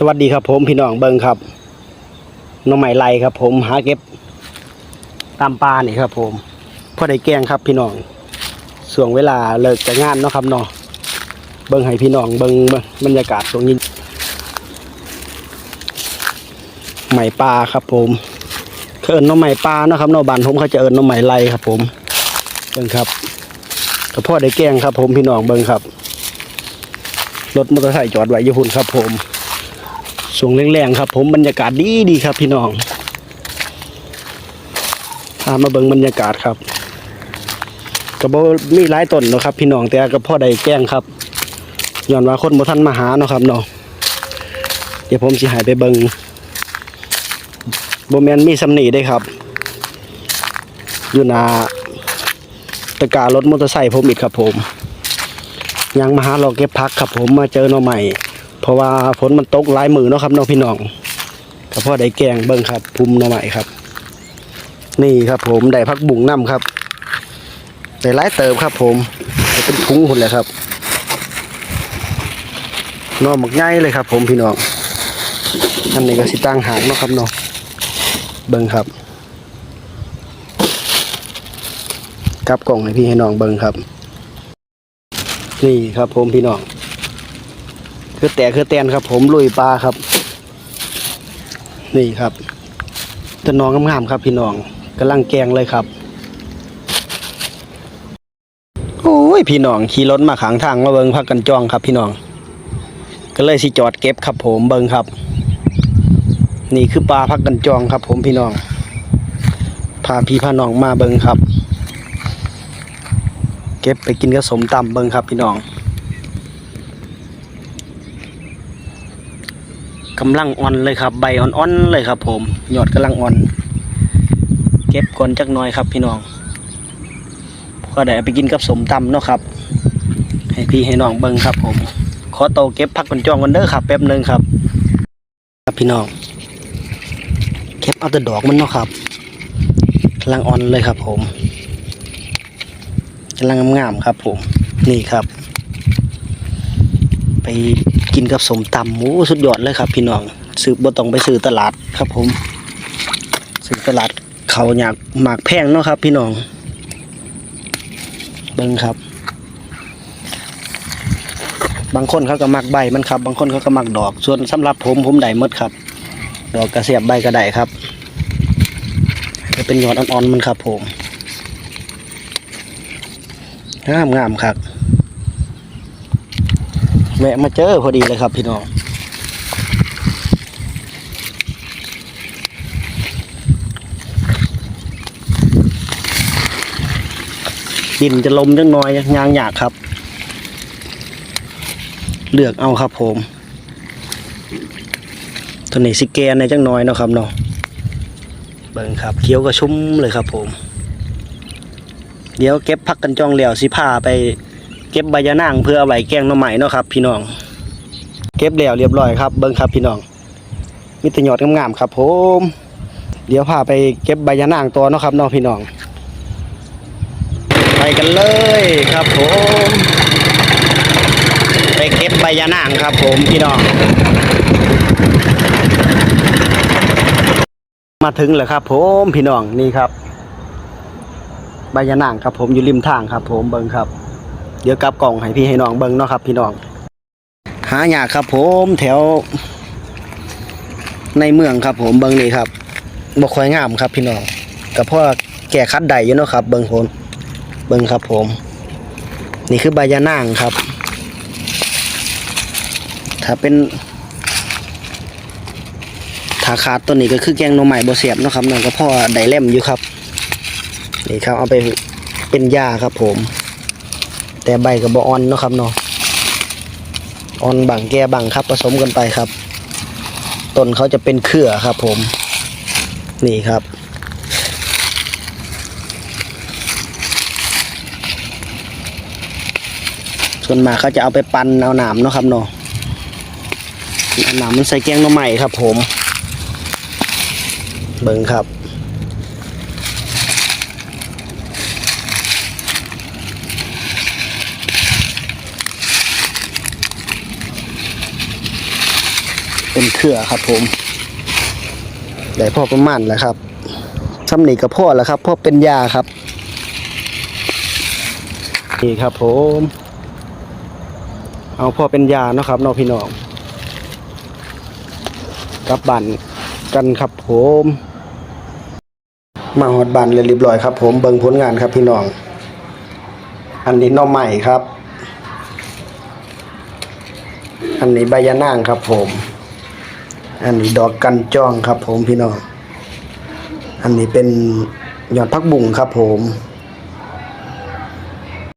สวัสดีครับผมพี่น้องเบิงครับน้องใหม่ไรครับ ผมหาเก็บตามปลานี่ครับ ผมพอได้แกงครับพี่น้องส่วงเวลาเลิกจากงานเนาะครับเนาะเบิงให้พี่น้องเบิงบรรยากาศตรงนี้ใหม่ปลาครับ ผมเขาเอิญน้องใหม่ปลาเนาะครับเนาะบ้านผมเขาจะเอิญน้องใหม่ไรครับ ผมเบิงครับก็พ่อได้แกงครับ ผมพี่น้องเบิงครับรถมอเตอร์ไซค์จอดไว้ยุ่นครับ ผม สูงแรงๆครับ ผมบรรยากาศดีดีครับ พี่น้องพามาเบิ่งบรรยากาศครับกระโบมีหลายต้นเนาะครับ พี่น้องแต่ก็พ่อได้แกล้งครับย้อนว่าคนบ่ทันมาหาเนาะครับเนาะเดี๋ยวผมสิหายไปเบิ่งบ่แมนมีสำนีได้ครับ อยู่นาตะการรถมอเตอร์ไซค์ผมอีกครับผมยังมาหาเราเก็บพักครับผมมาเจอหน่อใหม่ ราะว่าฝนมันตกหลายมือเนาะครับน้องพี่น้องก็พอได้แกงเบิ้งครับภูมิหน่อใหม่ครับ นี่ครับผมได้พักบุ่งน้ำครับได้หลายเติบครับ ผมเป็นพุ้งหุ่นเลยครับนอหมักง่ายเลยครับ ผมพี่น้องอันนี้ก็สิตั้งหางเนาะครับเนาะเบิ้งครับกลับกล่องให้พี่ให้น้องเบิ้งครับ นี่ครับผมพี่น้อง คือแต่คือแตนครับ ผมลุยปลาครับ นี่ครับต้นน้องงามๆครับ พี่น้องกำลังแกงเลยครับโอ้ยพี่น้องขี่รถมาขางทางมาเบิงพักกันจ้องครับ พี่น้อง ก็เลยสิจอดเก็บครับ ผมเบิงครับ นี่คือปลาพักกันจองครับ ผมพี่น้องพาพี่พาน้องมาเบิงครับ เก็บไปกินกับสมตำเบิงครับ พี่น้อง กำลังอ่อนเลยครับ ใบอ่อนๆเลยครับ ผมยอดกำลังอ่อน เก็บก่อนจักหน่อยครับ พี่น้องก็ได้ไปกินกับสมตำเนาะครับ ให้พี่ให้น้องเบิ่งครับ ผม ขอโตเก็บพักกันจองกันเด้อครับแป๊บหนึงครับ ครับพี่น้องเก็บเอาแต่ดอกมันเนาะครับกำลังอ่อนเลยครับ ผมกำลังงามๆครับ ผม นี่ครับ ไปกินกับสมตำหมูสุดยอดเลยครับพี่น้องซื้อบ่ต้องไปซื้อตลาดครับผมซื้อตลาดเขาอยากหมากแพงเนาะครับ พี่น้องเบิ่งครับ บางคนเขาก็มักใบมันครับ บางคนเขาก็มักดอก ส่วนสำหรับผมผมได้มดครับ ดอกกระเสียบใบก็ไดครับจะเป็นยอดอ่อนๆมันครับผมงามงามๆครับ แวะมาเจอพอดีเลยครับพี่น้องดินจะลมจังน้อยยางหยากครับ เลือกเอาครับผม ตัวนี้สิแกนในจังน้อยเนาะครับเนาะเบิ่งครับเคี้ยวก็ชุ่มเลยครับผม เดี๋ยวเก็บพักกันจองเหลียวสิพาไป ก็บใบยะนางเพื่อเอาไว้แกงหน่อไม้เนาะครับ พี่น้อง เก็บแล้วเรียบร้อยครับ เบิ้งครับพี่น้องมีแต่ยอดงามๆครับผมเดี๋ยวพาไปเก็บใบยะนางตัวเนาะครับน้องพี่น้อง ไปกันเลยครับผม ไปเก็บใบยะนางครับ ผมพี่น้อง มาถึงแล้วครับ ผมพี่น้องนี่ครับใบยะนางครับ ผมอยู่ริมทางครับ ผมเบิ้งครับ เดี๋ยวกลับกล่องให้พี่ให้น้องเบิ่งเนาะครับ พี่น้อง หายากครับ ผมแถว ในเมืองครับ ผมเบิ่งนี่ครับบ่ค่อยงามครับ พี่น้องกับพ่อแก่คัดใดอยู่เนาะครับ เบิ่งผมเบิ่งครับ ผม นี่คือใบยานางครับ ถ้าเป็นถ้าขาดตัวนี้ก็คือแกงน่อไม้บ่เสียบเนาะครับน้องก็พ่อไดเล่มอยู่ครับ นี่ครับเอาไปเป็นยาครับผม แต่ใบกับบออนเนาะครับเนาะออนบังแก่บังครับ ผสมกันไปครับต้นเขาจะเป็นเครือครับ ผมนี่ครับ ส่วนมาเขาจะเอาไปปั่นเอาหนามเนาะครับเนาะเอาหนามมันใส่แกงหน่อไม้ครับ ผม เบิ่งครับ เป็นเครือครับผมได้พ่อประมาณแล้วครับซ้ำหนีกับพ่อแล้วครับพ่อเป็นยาครับ นี่ครับผม เอาพ่อเป็นยาเนาะครับน้องพี่น้องกลับบันกันครับผม มาหอดบันเลยเรียบร้อยครับ ผมเบิ่งผลงานครับพี่น้อง อันนี้น้องใหม่ครับ อันนี้ใบยะนางครับผม อันนี้ดอกกันจ้องครับผมพี่น้อง อันนี้เป็นยอดพักบุ่งครับผม